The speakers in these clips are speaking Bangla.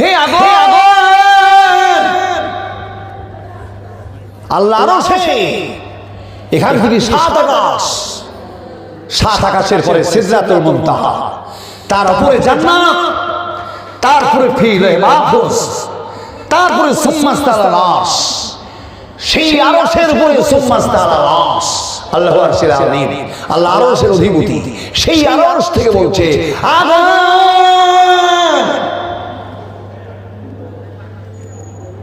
হে আগুন আল্লাহ আরও শেষে। এখান থেকে সাত আকাশ। সাত আকাশের পরে সিদ্ধাতুল মুনতাহা। তার উপরে জান্নাত। তারপরে ফিল মাহফুজ তারপরে সুম্মাস্তাল আলাস সেই আরশের উপরে সুম্মাস্তাল আলাস আল্লাহ আরশের আলিম আল্লাহ আরশের অধিপতি। সেই আরশ থেকে বলছে আগুন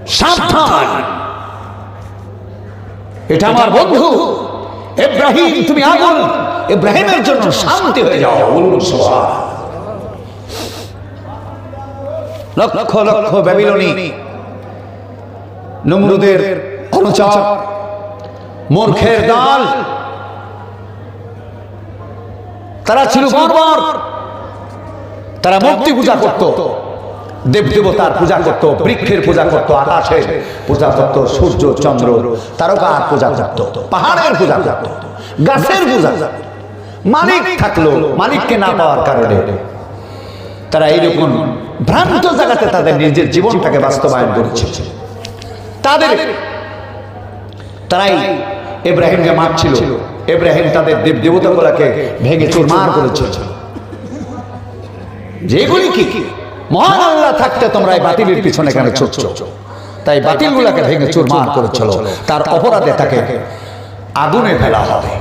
সাবধান। এটা আমার বন্ধু। ইব্রাহিম তুমি আগুন। ইব্রাহিমের জন্য শান্তি হয়ে যাও। বলুন লক্ষ লক্ষ ব্যাবিলনি। নমরুদের অনুচর। মূর্খের দল। তারা ছিল বর্বর। তারা মূর্তি পূজা করত। দেব দেবতার পূজা করত বৃক্ষের পূজা করত আকাশের পূজা করত সূর্য চন্দ্র তারকার পূজা করত পাহাড়ের পূজা করত গাছের পূজা মালিক থাকল মালিককে না পাওয়ার কারণে। তারা এইরকম ভ্রান্ত জায়গাতে তাদের নিজের জীবনটাকে বাস্তবায়ন করেছে। তাদের তারাই ইব্রাহিমকে মারছিল। ইব্রাহিম তাদের দেব দেবতাগুলাকে ভেঙে চুরমার করেছে। যেগুলি কি? কি? মহান আল্লাহ থাকতে তোমরা এই বাতিলের পিছনে কেন ছুটছ? তাই বাতিলগুলাকে ভেঙে চুরমার করেছিল তার অপরাধে তাকে আগুনে ফেলা হবে।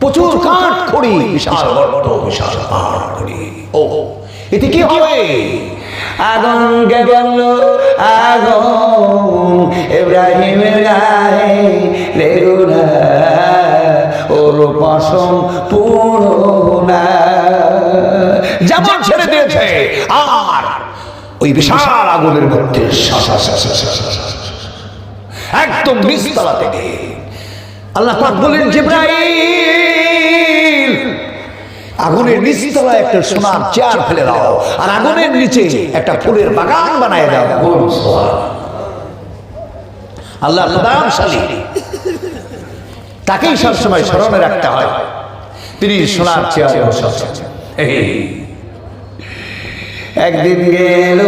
প্রচুর কাঠ খড়ি বিশাল গর্ত বিশাল পাহাড় খড়ি। ও এতে কি হবে? আগুন গেল? আগুন ইব্রাহিমের গায়ে লেগুনা। ওর পশম পুরো না। যেমন ছেড়ে দিয়েছে। আর ওই বিশাল আগুনের মধ্যে একদম নিচতলা থেকে আল্লাহ পাক বলেন জিব্রাইল আগুনের নিচতলায় একটা সোনার চেয়ার ফেলে দাও। আর আগুনের নিচে একটা ফুলের বাগান বানায় দাও। আল্লাহ প্রদানশালী। তাকেই সবসময় স্মরণে রাখতে হয়। তিনি সোনার চেয়ারে বসে এই একদিন গেল,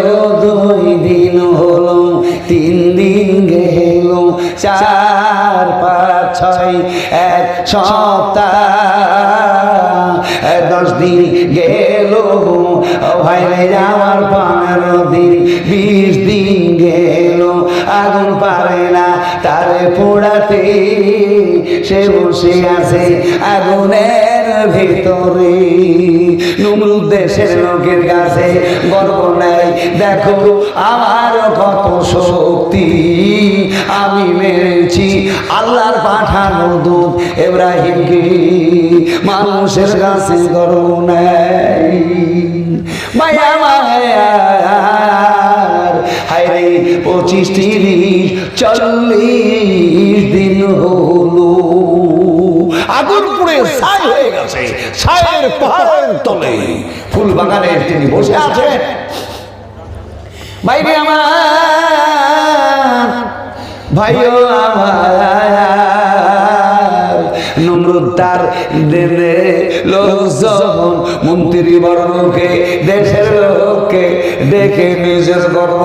দুই দিন হলো, তিন দিন গেল, চার, পাঁচ, ছয়, এক সপ্তাহ। দশ দিন গেল ভাই যাওয়ার পনেরো দিন, বিশ দিন গেল, আগুন পারে না তারে পোড়াতে। সে বসে আছে আগুনের ভিতরে। নমরুদ দেশের লোকের কাছে গর্ব নাই দেখো আমার কত শক্তি, আমি মেরেছি আল্লাহর পাঠানো দুধ এব্রাহিমকে মানুষের কাছে গর্ব নাই মায়া মায়ার হায়রে পঁচিশ তিরিশ, চল্লিশ পুড়ে ছাই হয়ে গেছে ছায়ের পাহাড়ের তলে। ফুল বাগানে তিনি বসে আছেন। বাইরে আমার ভাইও আমার। দেবে লোকজন মন্ত্রী বর্গকে দেশের লোককে দেখে নিজের গর্ব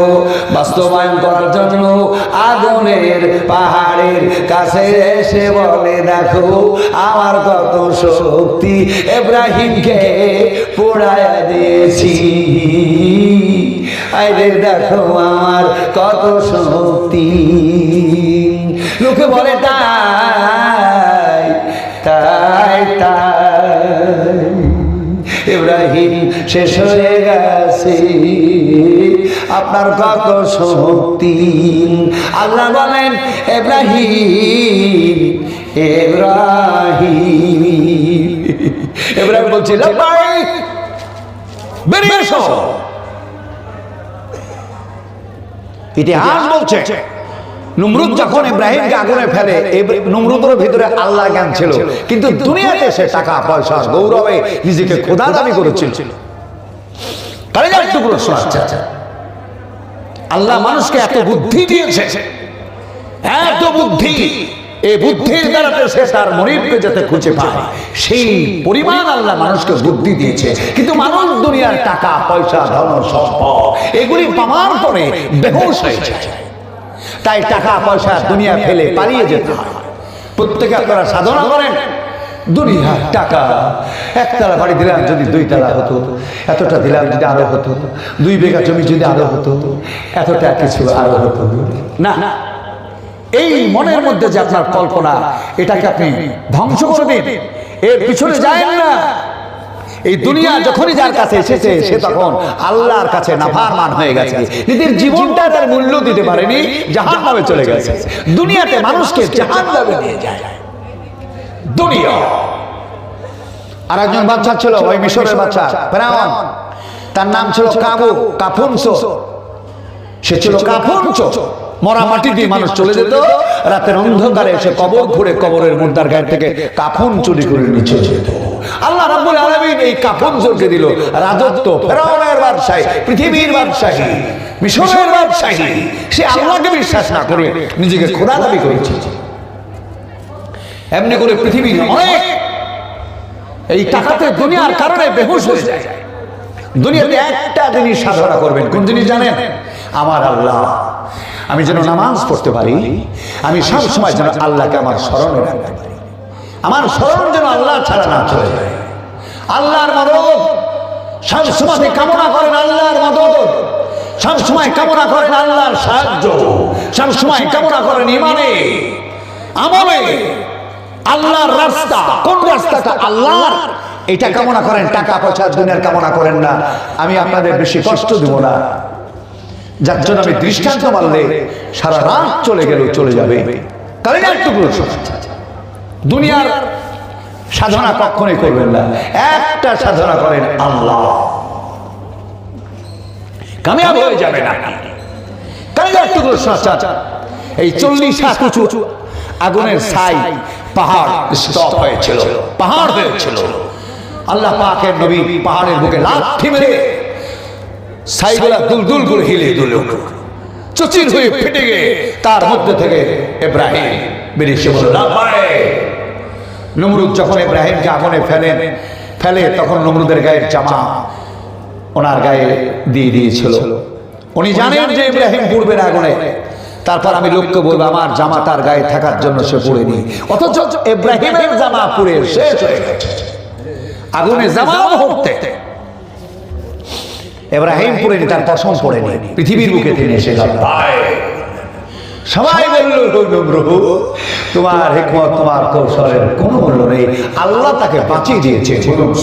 বাস্তবায়ন করার জন্য আগুনের পাহাড়ের কাছে এসে বলে, দেখো, আমার কত শক্তি এব্রাহিমকে পোড়ায় দিয়েছি। আরে দেখো, আমার কত শক্তি। লোকে বলে, তাই তাই তাই। ইব্রাহিম শেষ হয়ে গেছে। আপনার কত শক্তি। আল্লাহ বলেন, ইব্রাহিম ইব্রাহিম। ইব্রাহিম বলছিল বেরিয়ে এসো। ইতিহাস বলছে নমরুদ যখন ইব্রাহিমকে আগুনে ফেলে নমরুদের ভিতরে আল্লাহ জ্ঞান ছিল। কিন্তু দুনিয়াতে সে টাকা পয়সা গৌরবে নিজেকে খোদা দাবি করেছিল। আল্লাহ মানুষকে এত বুদ্ধি দিয়েছে। এত বুদ্ধি। এই বুদ্ধির দ্বারাতে সে তার মনিবকে যাতে খুঁজে পায়। সেই পরিমাণ আল্লাহ মানুষকে বুদ্ধি দিয়েছে। কিন্তু মানুষ দুনিয়ার টাকা পয়সা ধন সম্পদ এগুলি পাওয়ার পরে বেহুশ হয়ে যায়। তাই টাকা পয়সা দুনিয়া ফেলে পালিয়ে যেতে হয়। প্রত্যেকে আপনারা সাধনা করেন। দুনিয়ার টাকা একতলা বাড়ি দিলাম যদি দুই তালা হতো, এতটা দিলাম যদি আরও হতো, দুই বিঘা জমি যদি আরও হতো, এতটা কিছু আরও হতো। না না এই মনের মধ্যে যে আপনার কল্পনা, এটাকে আপনি ধ্বংস করে দিন। এর পিছনে যায় না। এই দুনিয়া যখনই যার কাছে এসেছে সে তখন আল্লাহর কাছে নাফারমান হয়ে গেছে। নিজের জীবনটা তার মূল্য দিতে পারেনি জাহান নামে চলে গেছে। দুনিয়াতে মানুষকে জাহান নামে নিয়ে যায়। দুনিয়া। আর একজন বাচ্চা ছিল ওই মিশরের বাচ্চা। ফেরাউন। তার নাম ছিল কাবু কাফুনসো। সে ছিল কাফুনসো। মরা মাটি দিয়ে মানুষ চলে যেত। রাতের অন্ধকারে এসে কবর ঘুরে কবরের মুর্দার গায়ে থেকে কাফন চুরি করে নিচে যেত। আল্লাহ রাব্বুল আলামিন কাফন জোরকে দিল। রাজত্ব, ফেরাউনের বাদশাহী, পৃথিবীর বাদশাহী, মিশরের বাদশাহী। সে আল্লাহকে বিশ্বাস না করে নিজেকে খোদা দাবি করেছে। এমনি করে পৃথিবীর অনেক এই টাকাতে দুনিয়ার কারণে বেহুশ হয়ে যায়। দুনিয়াতে একটা জিনিস সাধনা করবেন, কোন জিনিস জানেন? আমার আল্লাহ। আমি যেন নামাজ পড়তে পারি, আমি সব সময় যেন আল্লাহকে আমার স্মরণে রাখতে পারি। আমার স্মরণ যেন আল্লাহ ছাড়া না চলে যায়। আল্লাহর মদত সব সময় কামনা করেন আল্লাহর মদত সব সময় কামনা করেন আল্লাহর সাহায্য। সব সময় কামনা করেন ইমানে। আমলে। আল্লাহর রাস্তা। কোন রাস্তাটা? আল্লাহর। এটা কামনা করেন টাকা পয়সা দুনিয়ার কামনা করেন না। আমি আপনাদের বেশি কষ্ট দিব না। যার জন্য আমি দৃষ্টান্ত মারলে সারা রাত চলে গেল চলে যাবে। কারণ একটুকু দুনিয়ার সাধনা কখনোই করবেন না। একটা সাধনা করেন আল্লাহ। কামিয়াব হয়ে যাবে না। কারণ একটুকু এই চল্লিশ হাত উঁচু আগুনের ছাই পাহাড় স্টপ হয়েছিল। পাহাড় হয়েছিল। আল্লাহ পাকের নবী পাহাড়ের বুকে লাঠি মেরে ছাইগুলা দুলদুল করে হিলে দুলে। উঠল চচির হয়ে ফেটে গিয়ে তার মধ্যে থেকে ইব্রাহিম বেরিয়ে এসে বলল নমরুদ যখন ইব্রাহিমকে আগুনে ফেলেন, ফেলে তখন নমরুদের গায়ের জামা ওনার গায়ে দিয়ে দিয়েছিল। উনি জানেন যে ইব্রাহিম পূর্বের আগুনে। তারপর আমি লোককে বলব, আমার জামা তার গায়ে থাকার জন্য সে পড়েনি অথচ ইব্রাহিমের জামা পুড়ে হয়ে গেছে। আগুনে জামা মুহূর্তে ইব্রাহিম পড়েনি তার পশম পড়েনি পৃথিবীর বুকে তিনি এসে গেল সবাই বলল প্রভু তোমার হেকমত তোমার কৌশলের কোনো মূল্য নেই। আল্লাহ তাকে বাঁচিয়ে দিয়েছে। বলুন